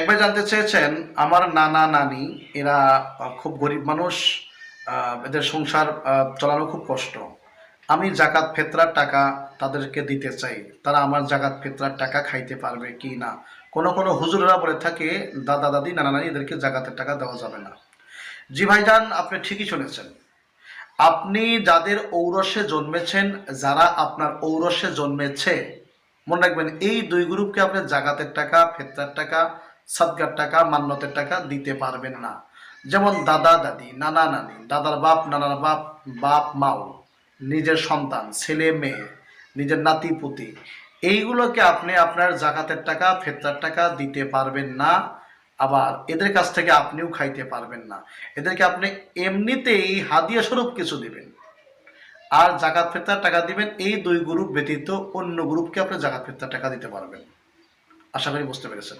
একবার জানতে চেয়েছেন, আমার নানা নানি, এরা খুব গরিব মানুষ এদের সংসার চালানো খুব কষ্ট। আমি জাকাত ফেতরার টাকা তাদেরকে দিতে চাই। তারা আমার জাকাত ফেতরার টাকা খাইতে পারবে কি না? কোনো কোনো হুজুররা বলে থাকে, দাদা, দাদি, নানা নানি, এদেরকে জাকাতের টাকা দেওয়া যাবে না। জি ভাইজান, আপনি ঠিকই শুনেছেন। আপনি যাদের ঔরসে জন্মেছেন, যারা আপনার ঔরসে জন্মেছে, মনে রাখবেন, এই দুই গ্রুপকে আপনি জাকাতের টাকা, ফেতরার টাকা সাদগার টাকা, মান্যতের টাকা দিতে পারবেন না। যেমন দাদা, দাদি, নানা, নানি, দাদার বাপ, নানার বাপ বাপ, মাও, নিজের সন্তান, ছেলে, মেয়ে, নিজের নাতি, পুতি, এইগুলোকে আপনি আপনার জাকাতের টাকা, ফেতরার টাকা দিতে পারবেন না। আবার এদের কাছ থেকে আপনিও খাইতে পারবেন না। এদেরকে আপনি এমনিতেই হাদিয়া স্বরূপ কিছু দিবেন। আর জাকাত, ফেতরার টাকা দিবেন, এই দুই গ্রুপ ব্যতীত অন্য গ্রুপকে আপনি জাকাত, ফেতরার টাকা দিতে পারবেন। আশা করি বুঝতে পেরেছেন।